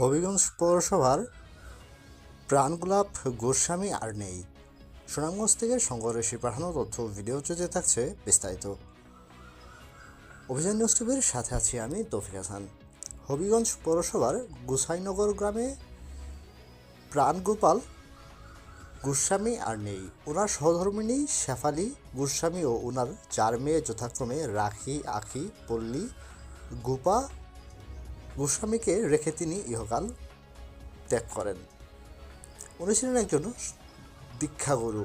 হবিগঞ্জ পৌরসভার প্রাণগোলাপ গোস্বামী আর নেই। সুনামগঞ্জ থেকে সংগ্রহেশী পাঠানো তথ্য ভিডিও জুড়ে থাকছে বিস্তারিত। অভিযান নিউজ টিভির সাথে আছি আমি তৌফিক হাসান। হবিগঞ্জ পৌরসভার গুসাইনগর গ্রামে প্রাণগোপাল গোস্বামী আর নেই। ওনার সহধর্মিণী শেফালি গোস্বামী ও ওনার চার মেয়ে যথাক্রমে রাখি, আখি, পল্লী, গোপা গোস্বামীকে রেখে তিনি ইহকাল ত্যাগ করেন। উনি ছিলেন একজন দীক্ষাগুরু।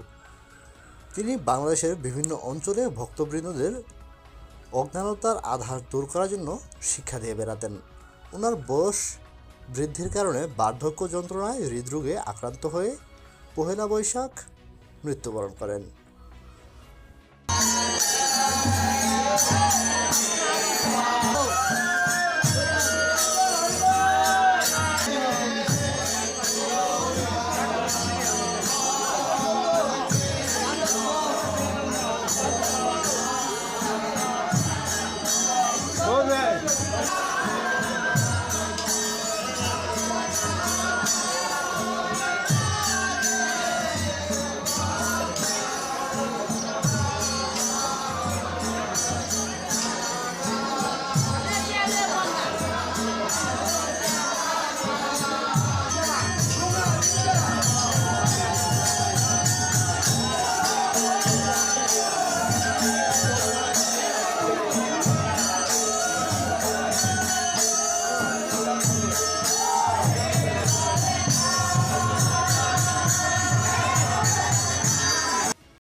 তিনি বাংলাদেশের বিভিন্ন অঞ্চলে ভক্তবৃন্দদের অজ্ঞানতার আধার দূর করার জন্য শিক্ষা দিয়ে বেড়াতেন। ওনার বয়স বৃদ্ধির কারণে বার্ধক্য যন্ত্রণায় হৃদরোগে আক্রান্ত হয়ে পহেলা বৈশাখ মৃত্যুবরণ করেন।